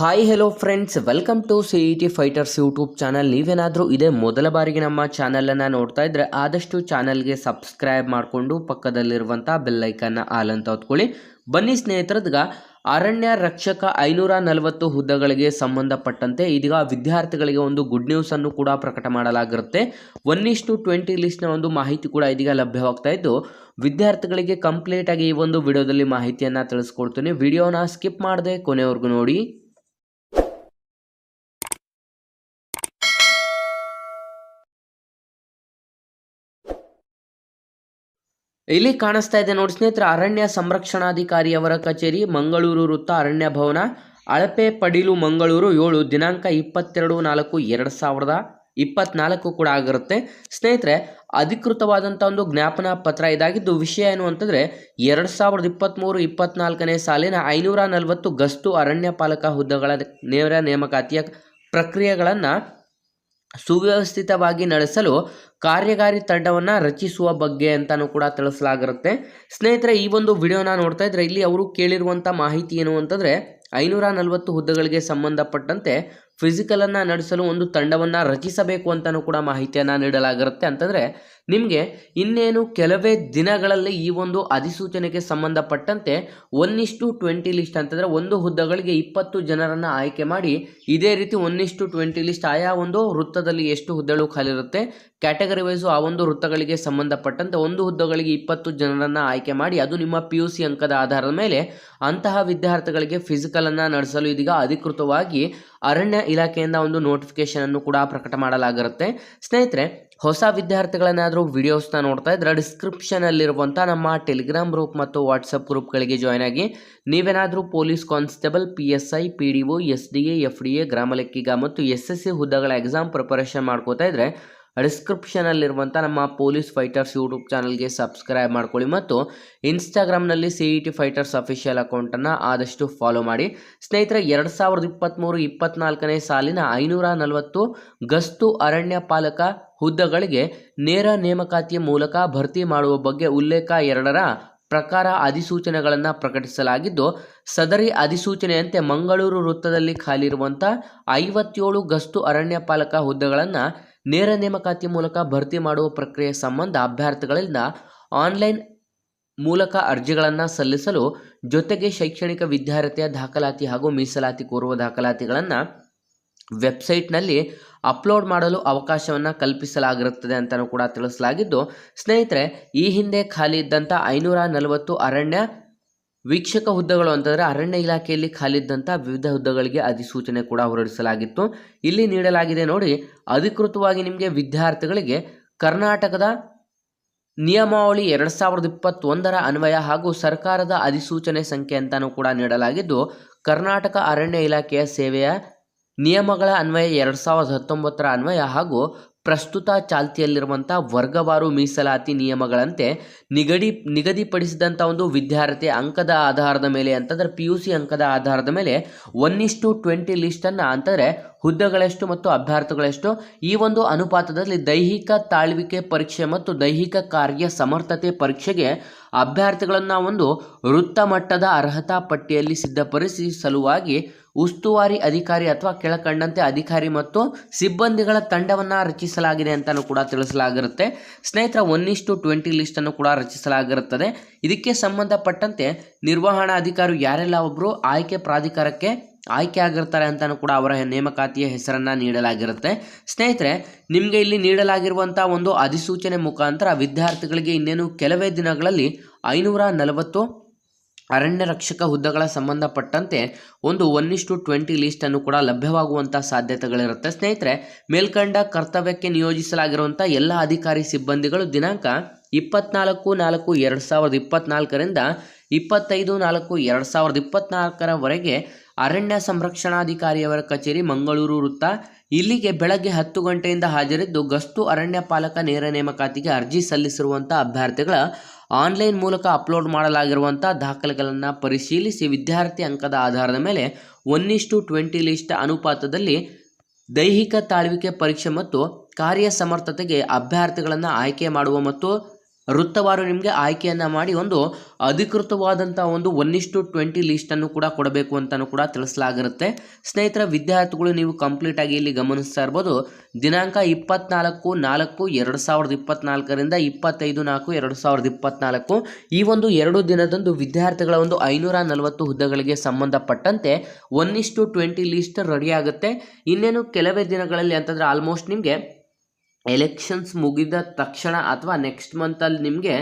Hi hello friends welcome to C E T fighters YouTube channel ನೀವೇನಾದರೂ ಇದೇ ಮೊದಲ ಬಾರಿಗೆ ನಮ್ಮ ಚಾನಲನ್ನು ನೋಡ್ತಾ ಇದ್ದರೆ ಆದಷ್ಟು ಚಾನಲ್ಗೆ ಸಬ್ಸ್ಕ್ರೈಬ್ ಮಾಡಿಕೊಂಡು ಪಕ್ಕದಲ್ಲಿರುವಂಥ ಬೆಲ್ಲೈಕನ್ನ ಆಲ್ ಅಂತ ಹೊತ್ಕೊಳ್ಳಿ. ಬನ್ನಿ ಸ್ನೇಹಿತರದ್ಗ ಅರಣ್ಯ ರಕ್ಷಕ ಐನೂರ ನಲವತ್ತು ಹುದ್ದೆಗಳಿಗೆ ಸಂಬಂಧಪಟ್ಟಂತೆ ಇದೀಗ ವಿದ್ಯಾರ್ಥಿಗಳಿಗೆ ಒಂದು ಗುಡ್ ನ್ಯೂಸ್ ಅನ್ನು ಕೂಡ ಪ್ರಕಟ ಮಾಡಲಾಗಿರುತ್ತೆ. ಒನ್ ಇಷ್ಟು ಟ್ವೆಂಟಿ ಲಿಸ್ಟ್ನ ಒಂದು ಮಾಹಿತಿ ಕೂಡ ಇದೀಗ ಲಭ್ಯವಾಗ್ತಾ ಇದ್ದು, ವಿದ್ಯಾರ್ಥಿಗಳಿಗೆ ಕಂಪ್ಲೀಟ್ ಆಗಿ ಈ ಒಂದು ವಿಡಿಯೋದಲ್ಲಿ ಮಾಹಿತಿಯನ್ನು ತಿಳಿಸ್ಕೊಡ್ತೀನಿ. ವಿಡಿಯೋನ ಸ್ಕಿಪ್ ಮಾಡದೆ ಕೊನೆವರೆಗೂ ನೋಡಿ. ಇಲ್ಲಿ ಕಾಣಿಸ್ತಾ ಇದೆ ನೋಡಿ ಸ್ನೇಹಿತರೆ, ಅರಣ್ಯ ಸಂರಕ್ಷಣಾಧಿಕಾರಿಯವರ ಕಚೇರಿ, ಮಂಗಳೂರು ವೃತ್ತ ಅರಣ್ಯ ಭವನ, ಅಳಪೆ ಪಡಿಲು, ಮಂಗಳೂರು ಏಳು, ದಿನಾಂಕ ಇಪ್ಪತ್ತೆರಡು, ನಾಲ್ಕು, ಎರಡು ಸಾವಿರದ ಇಪ್ಪತ್ನಾಲ್ಕು ಕೂಡ ಆಗಿರುತ್ತೆ. ಸ್ನೇಹಿತರೆ ಅಧಿಕೃತವಾದಂಥ ಒಂದು ಜ್ಞಾಪನ ಪತ್ರ ಇದಾಗಿದ್ದು, ವಿಷಯ ಏನು ಅಂತಂದರೆ, ಎರಡು ಸಾವಿರದ ಇಪ್ಪತ್ತ್ಮೂರು ಇಪ್ಪತ್ನಾಲ್ಕನೇ ಸಾಲಿನ ಐನೂರ ನಲವತ್ತು ಗಸ್ತು ಅರಣ್ಯ ಪಾಲಕ ಹುದ್ದೆಗಳ ನೇರ ನೇಮಕಾತಿಯ ಪ್ರಕ್ರಿಯೆಗಳನ್ನು ಸುವ್ಯವಸ್ಥಿತವಾಗಿ ನಡೆಸಲು ಕಾರ್ಯಕಾರಿ ತಂಡವನ್ನು ರಚಿಸುವ ಬಗ್ಗೆ ಅಂತಲೂ ಕೂಡ ತಿಳಿಸಲಾಗಿರುತ್ತೆ. ಸ್ನೇಹಿತರೆ, ಈ ಒಂದು ವಿಡಿಯೋನ ನೋಡ್ತಾ ಇದ್ರೆ ಇಲ್ಲಿ ಅವರು ಕೇಳಿರುವಂಥ ಮಾಹಿತಿ ಏನು ಅಂತಂದರೆ, ಐನೂರ ನಲವತ್ತು ಹುದ್ದೆಗಳಿಗೆ ಸಂಬಂಧಪಟ್ಟಂತೆ ಫಿಸಿಕಲನ್ನು ನಡೆಸಲು ಒಂದು ತಂಡವನ್ನು ರಚಿಸಬೇಕು ಅಂತಲೂ ಕೂಡ ಮಾಹಿತಿಯನ್ನು ನೀಡಲಾಗಿರುತ್ತೆ. ಅಂತಂದರೆ, ನಿಮಗೆ ಇನ್ನೇನು ಕೆಲವೇ ದಿನಗಳಲ್ಲಿ ಈ ಒಂದು ಅಧಿಸೂಚನೆಗೆ ಸಂಬಂಧಪಟ್ಟಂತೆ ಒನ್ ಟ್ವೆಂಟಿ ಲಿಸ್ಟ್ ಅಂತಂದರೆ ಒಂದು ಹುದ್ದೆಗಳಿಗೆ ಇಪ್ಪತ್ತು ಜನರನ್ನು ಆಯ್ಕೆ ಮಾಡಿ, ಇದೇ ರೀತಿ ಒನ್ ಟ್ವೆಂಟಿ ಲಿಸ್ಟ್ ಆಯಾ ಒಂದು ವೃತ್ತದಲ್ಲಿ ಎಷ್ಟು ಹುದ್ದೆಗಳು ಖಾಲಿ ಇರುತ್ತೆ ಕ್ಯಾಟಗರಿ ವೈಸು ಆ ಒಂದು ವೃತ್ತಗಳಿಗೆ ಸಂಬಂಧಪಟ್ಟಂತೆ ಒಂದು ಹುದ್ದೆಗಳಿಗೆ ಇಪ್ಪತ್ತು ಜನರನ್ನು ಆಯ್ಕೆ ಮಾಡಿ, ಅದು ನಿಮ್ಮ ಪಿ ಯು ಸಿ ಅಂಕದ ಆಧಾರದ ಮೇಲೆ ಅಂತಹ ವಿದ್ಯಾರ್ಥಿಗಳಿಗೆ ಫಿಸಿಕಲನ್ನು ನಡೆಸಲು ಇದೀಗ ಅಧಿಕೃತವಾಗಿ ಅರಣ್ಯ ಇಲಾಖೆಯಿಂದ ಒಂದು ನೋಟಿಫಿಕೇಶನ್ ಅನ್ನು ಕೂಡ ಪ್ರಕಟ ಮಾಡಲಾಗಿರುತ್ತೆ. ಸ್ನೇಹಿತರೆ, ಹೊಸ ವಿದ್ಯಾರ್ಥಿಗಳನ್ನಾದರೂ ವಿಡಿಯೋಸ್ನ ನೋಡ್ತಾ ಇದ್ರೆ ಡಿಸ್ಕ್ರಿಪ್ಷನಲ್ಲಿರುವಂಥ ನಮ್ಮ ಟೆಲಿಗ್ರಾಮ್ ಗ್ರೂಪ್ ಮತ್ತು ವಾಟ್ಸಪ್ ಗ್ರೂಪ್ಗಳಿಗೆ ಜಾಯ್ನ್ ಆಗಿ ನೀವೇನಾದರೂ police constable P S I P D O S D A F D A ಗ್ರಾಮ ಲೆಕ್ಕಿಗ ಮತ್ತು ಎಸ್ ಎಸ್ ಸಿ ಹುದ್ದೆಗಳ ಎಕ್ಸಾಮ್ ಪ್ರಿಪರೇಷನ್ ಮಾಡ್ಕೋತಾ ಇದ್ರೆ ಡಿಸ್ಕ್ರಿಪ್ಷನಲ್ಲಿರುವಂಥ ನಮ್ಮ ಪೊಲೀಸ್ ಫೈಟರ್ಸ್ ಯೂಟ್ಯೂಬ್ ಚಾನಲ್ಗೆ ಸಬ್ಸ್ಕ್ರೈಬ್ ಮಾಡ್ಕೊಳ್ಳಿ ಮತ್ತು ಇನ್ಸ್ಟಾಗ್ರಾಮ್ನಲ್ಲಿ C E T fighters official ಅಕೌಂಟನ್ನು ಆದಷ್ಟು ಫಾಲೋ ಮಾಡಿ. ಸ್ನೇಹಿತರೆ, ಎರಡು ಸಾವಿರದ ಇಪ್ಪತ್ತ್ಮೂರು ಇಪ್ಪತ್ನಾಲ್ಕನೇ ಸಾಲಿನ ಐನೂರ ನಲವತ್ತು ಗಸ್ತು ಅರಣ್ಯ ಪಾಲಕ ಹುದ್ದೆಗಳಿಗೆ ನೇರ ನೇಮಕಾತಿಯ ಮೂಲಕ ಭರ್ತಿ ಮಾಡುವ ಬಗ್ಗೆ ಉಲ್ಲೇಖ ಎರಡರ ಪ್ರಕಾರ ಅಧಿಸೂಚನೆಗಳನ್ನು ಪ್ರಕಟಿಸಲಾಗಿದ್ದು, ಸದರಿ ಅಧಿಸೂಚನೆಯಂತೆ ಮಂಗಳೂರು ವೃತ್ತದಲ್ಲಿ ಖಾಲಿ ಇರುವಂಥ ಐವತ್ತೇಳು ಗಸ್ತು ಅರಣ್ಯ ಪಾಲಕ ಹುದ್ದೆಗಳನ್ನು ನೇರ ನೇಮಕಾತಿ ಮೂಲಕ ಭರ್ತಿ ಮಾಡುವ ಪ್ರಕ್ರಿಯೆ ಸಂಬಂಧ ಅಭ್ಯರ್ಥಿಗಳಿಂದ ಆನ್ಲೈನ್ ಮೂಲಕ ಅರ್ಜಿಗಳನ್ನು ಸಲ್ಲಿಸಲು ಜೊತೆಗೆ ಶೈಕ್ಷಣಿಕ ವಿದ್ಯಾರ್ಥಿಯ ದಾಖಲಾತಿ ಹಾಗೂ ಮೀಸಲಾತಿ ಕೋರುವ ದಾಖಲಾತಿಗಳನ್ನು ವೆಬ್ಸೈಟ್ನಲ್ಲಿ ಅಪ್ಲೋಡ್ ಮಾಡಲು ಅವಕಾಶವನ್ನು ಕಲ್ಪಿಸಲಾಗಿರುತ್ತದೆ ಅಂತಲೂ ಕೂಡ ತಿಳಿಸಲಾಗಿದ್ದು, ಸ್ನೇಹಿತರೆ, ಈ ಹಿಂದೆ ಖಾಲಿ ಇದ್ದಂಥ ಐನೂರ ನಲವತ್ತು ಅರಣ್ಯ ವೀಕ್ಷಕ ಹುದ್ದೆಗಳು ಅಂತಂದರೆ ಅರಣ್ಯ ಇಲಾಖೆಯಲ್ಲಿ ಖಾಲಿದ್ದಂಥ ವಿವಿಧ ಹುದ್ದೆಗಳಿಗೆ ಅಧಿಸೂಚನೆ ಕೂಡ ಹೊರಡಿಸಲಾಗಿತ್ತು. ಇಲ್ಲಿ ನೀಡಲಾಗಿದೆ ನೋಡಿ, ಅಧಿಕೃತವಾಗಿ ನಿಮಗೆ ವಿದ್ಯಾರ್ಥಿಗಳಿಗೆ ಕರ್ನಾಟಕದ ನಿಯಮಾವಳಿ ಎರಡು ಸಾವಿರದ ಇಪ್ಪತ್ತೊಂದರ ಅನ್ವಯ ಹಾಗೂ ಸರ್ಕಾರದ ಅಧಿಸೂಚನೆ ಸಂಖ್ಯೆ ಅಂತಲೂ ಕೂಡ ನೀಡಲಾಗಿದ್ದು, ಕರ್ನಾಟಕ ಅರಣ್ಯ ಇಲಾಖೆಯ ಸೇವೆಯ ನಿಯಮಗಳ ಅನ್ವಯ ಎರಡು ಸಾವಿರದ ಹತ್ತೊಂಬತ್ತರ ಅನ್ವಯ ಹಾಗೂ ಪ್ರಸ್ತುತ ಚಾಲ್ತಿಯಲ್ಲಿರುವಂಥ ವರ್ಗವಾರು ಮೀಸಲಾತಿ ನಿಯಮಗಳಂತೆ ನಿಗಡಿ ನಿಗದಿಪಡಿಸಿದಂಥ ಒಂದು ವಿದ್ಯಾರ್ಥಿ ಅಂಕದ ಆಧಾರದ ಮೇಲೆ ಅಂತಂದರೆ ಪಿ ಯು ಸಿ ಅಂಕದ ಆಧಾರದ ಮೇಲೆ ಒನ್ ಇಷ್ಟು ಟ್ವೆಂಟಿ ಲಿಸ್ಟನ್ನು ಅಂತಂದರೆ ಹುದ್ದೆಗಳೆಷ್ಟು ಮತ್ತು ಅಭ್ಯರ್ಥಿಗಳೆಷ್ಟು ಈ ಒಂದು ಅನುಪಾತದಲ್ಲಿ ದೈಹಿಕ ತಾಳ್ವಿಕೆ ಪರೀಕ್ಷೆ ಮತ್ತು ದೈಹಿಕ ಕಾರ್ಯ ಸಮರ್ಥತೆ ಪರೀಕ್ಷೆಗೆ ಅಭ್ಯರ್ಥಿಗಳನ್ನು ಒಂದು ವೃತ್ತ ಮಟ್ಟದ ಅರ್ಹತಾ ಪಟ್ಟಿಯಲ್ಲಿ ಸಿದ್ಧಪಡಿಸಿ ಸಲುವಾಗಿ ಉಸ್ತುವಾರಿ ಅಧಿಕಾರಿ ಅಥವಾ ಕೆಳಕಂಡಂತೆ ಅಧಿಕಾರಿ ಮತ್ತು ಸಿಬ್ಬಂದಿಗಳ ತಂಡವನ್ನು ರಚಿಸಲಾಗಿದೆ ಅಂತಲೂ ಕೂಡ ತಿಳಿಸಲಾಗಿರುತ್ತೆ. ಸ್ನೇಹಿತರ, ಒನ್ ಇಷ್ಟು ಟ್ವೆಂಟಿ ಲಿಸ್ಟನ್ನು ಕೂಡ ರಚಿಸಲಾಗಿರುತ್ತದೆ. ಇದಕ್ಕೆ ಸಂಬಂಧಪಟ್ಟಂತೆ ನಿರ್ವಹಣಾ ಅಧಿಕಾರಿ ಯಾರೆಲ್ಲ ಒಬ್ಬರು ಆಯ್ಕೆ ಪ್ರಾಧಿಕಾರಕ್ಕೆ ಆಯ್ಕೆ ಆಗಿರ್ತಾರೆ ಅಂತಲೂ ಕೂಡ ಅವರ ನೇಮಕಾತಿಯ ಹೆಸರನ್ನು ನೀಡಲಾಗಿರುತ್ತೆ. ಸ್ನೇಹಿತರೆ, ನಿಮಗೆ ಇಲ್ಲಿ ನೀಡಲಾಗಿರುವಂಥ ಒಂದು ಅಧಿಸೂಚನೆ ಮುಖಾಂತರ ವಿದ್ಯಾರ್ಥಿಗಳಿಗೆ ಇನ್ನೇನು ಕೆಲವೇ ದಿನಗಳಲ್ಲಿ ಐನೂರ ನಲವತ್ತು ಅರಣ್ಯ ರಕ್ಷಕ ಹುದ್ದೆಗಳ ಸಂಬಂಧಪಟ್ಟಂತೆ ಒಂದು ಒನ್ ಇಷ್ಟು ಟ್ವೆಂಟಿ ಲೀಸ್ಟನ್ನು ಕೂಡ ಲಭ್ಯವಾಗುವಂಥ ಸಾಧ್ಯತೆಗಳಿರುತ್ತೆ. ಸ್ನೇಹಿತರೆ, ಮೇಲ್ಕಂಡ ಕರ್ತವ್ಯಕ್ಕೆ ನಿಯೋಜಿಸಲಾಗಿರುವಂಥ ಎಲ್ಲ ಅಧಿಕಾರಿ ಸಿಬ್ಬಂದಿಗಳು ದಿನಾಂಕ ಇಪ್ಪತ್ನಾಲ್ಕು, ನಾಲ್ಕು, ಎರಡು ಸಾವಿರದ ಇಪ್ಪತ್ನಾಲ್ಕರಿಂದ ಇಪ್ಪತ್ತೈದು, ನಾಲ್ಕು, ಎರಡು ಸಾವಿರದ ಇಪ್ಪತ್ನಾಲ್ಕರವರೆಗೆ ಅರಣ್ಯ ಸಂರಕ್ಷಣಾಧಿಕಾರಿಯವರ ಕಚೇರಿ ಮಂಗಳೂರು ವೃತ್ತ ಇಲ್ಲಿಗೆ ಬೆಳಗ್ಗೆ ಹತ್ತು ಗಂಟೆಯಿಂದ ಹಾಜರಿದ್ದು ಗಸ್ತು ಅರಣ್ಯ ಪಾಲಕ ನೇರ ನೇಮಕಾತಿಗೆ ಅರ್ಜಿ ಸಲ್ಲಿಸಿರುವಂಥ ಅಭ್ಯರ್ಥಿಗಳ ಆನ್ಲೈನ್ ಮೂಲಕ ಅಪ್ಲೋಡ್ ಮಾಡಲಾಗಿರುವಂಥ ದಾಖಲೆಗಳನ್ನು ಪರಿಶೀಲಿಸಿ ವಿದ್ಯಾರ್ಥಿ ಅಂಕದ ಆಧಾರದ ಮೇಲೆ ಒನ್ ಇಷ್ಟು ಟ್ವೆಂಟಿ ಲಿಸ್ಟ್ ಅನುಪಾತದಲ್ಲಿ ದೈಹಿಕ ತಾಳ್ವಿಕೆ ಪರೀಕ್ಷೆ ಮತ್ತು ಕಾರ್ಯ ಸಮರ್ಥತೆಗೆ ಅಭ್ಯರ್ಥಿಗಳನ್ನು ಆಯ್ಕೆ ಮಾಡುವ ಮತ್ತು ವೃತ್ತವಾರು ನಿಮಗೆ ಆಯ್ಕೆಯನ್ನು ಮಾಡಿ ಒಂದು ಅಧಿಕೃತವಾದಂಥ ಒಂದು ಒನ್ ಟ್ವೆಂಟಿ ಲಿಸ್ಟನ್ನು ಕೂಡ ಕೊಡಬೇಕು ಅಂತಲೂ ಕೂಡ ತಿಳಿಸಲಾಗಿರುತ್ತೆ. ಸ್ನೇಹಿತರ, ವಿದ್ಯಾರ್ಥಿಗಳು ನೀವು ಕಂಪ್ಲೀಟಾಗಿ ಇಲ್ಲಿ ಗಮನಿಸ್ತಾ ಇರ್ಬೋದು. ದಿನಾಂಕ ಇಪ್ಪತ್ನಾಲ್ಕು, ನಾಲ್ಕು, ಎರಡು ಸಾವಿರದ ಇಪ್ಪತ್ನಾಲ್ಕರಿಂದ ಇಪ್ಪತ್ತೈದು, ನಾಲ್ಕು, ಎರಡು ಸಾವಿರದ ಇಪ್ಪತ್ನಾಲ್ಕು. ಈ ಒಂದು ಎರಡು ದಿನದಂದು ವಿದ್ಯಾರ್ಥಿಗಳ ಒಂದು ಐನೂರ ನಲವತ್ತು ಹುದ್ದೆಗಳಿಗೆ ಸಂಬಂಧಪಟ್ಟಂತೆ ಒನ್ ಇಷ್ಟು ಟ್ವೆಂಟಿ ಲಿಸ್ಟ್ ರೆಡಿ ಆಗುತ್ತೆ. ಇನ್ನೇನು ಕೆಲವೇ ದಿನಗಳಲ್ಲಿ ಅಂತಂದರೆ ಆಲ್ಮೋಸ್ಟ್ ನಿಮಗೆ ಎಲೆಕ್ಷನ್ಸ್ ಮುಗಿದ ತಕ್ಷಣ ಅಥವಾ ನೆಕ್ಸ್ಟ್ ಮಂತಲ್ಲಿ ನಿಮಗೆ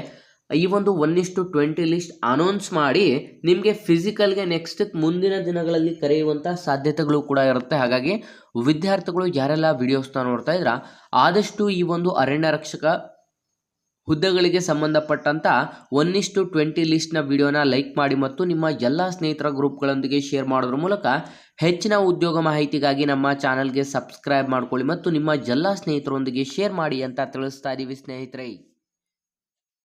ಈ ಒಂದು ಒನ್ ಇಷ್ಟು ಟ್ವೆಂಟಿ ಲಿಸ್ಟ್ ಅನೌನ್ಸ್ ಮಾಡಿ ನಿಮಗೆ ಫಿಸಿಕಲ್ಗೆ ನೆಕ್ಸ್ಟ್ ಮುಂದಿನ ದಿನಗಳಲ್ಲಿ ಕರೆಯುವಂಥ ಸಾಧ್ಯತೆಗಳು ಕೂಡ ಇರುತ್ತೆ. ಹಾಗಾಗಿ ವಿದ್ಯಾರ್ಥಿಗಳು ಯಾರೆಲ್ಲ ವಿಡಿಯೋಸ್ನ ನೋಡ್ತಾ ಇದ್ರ, ಆದಷ್ಟು ಈ ಒಂದು ಅರಣ್ಯ ರಕ್ಷಕ ಹುದ್ದೆಗಳಿಗೆ ಸಂಬಂಧಪಟ್ಟಂಥ ಒನ್ ಟ್ವೆಂಟಿ ಲಿಸ್ಟ್ನ ವಿಡಿಯೋನ ಲೈಕ್ ಮಾಡಿ ಮತ್ತು ನಿಮ್ಮ ಎಲ್ಲ ಸ್ನೇಹಿತರ ಗ್ರೂಪ್ಗಳೊಂದಿಗೆ ಶೇರ್ ಮಾಡೋದ್ರ ಮೂಲಕ ಹೆಚ್ಚಿನ ಉದ್ಯೋಗ ಮಾಹಿತಿಗಾಗಿ ನಮ್ಮ ಚಾನಲ್ಗೆ ಸಬ್ಸ್ಕ್ರೈಬ್ ಮಾಡ್ಕೊಳ್ಳಿ ಮತ್ತು ನಿಮ್ಮ ಎಲ್ಲ ಸ್ನೇಹಿತರೊಂದಿಗೆ ಶೇರ್ ಮಾಡಿ ಅಂತ ತಿಳಿಸ್ತಾ ಇದ್ದೀವಿ ಸ್ನೇಹಿತರೆ.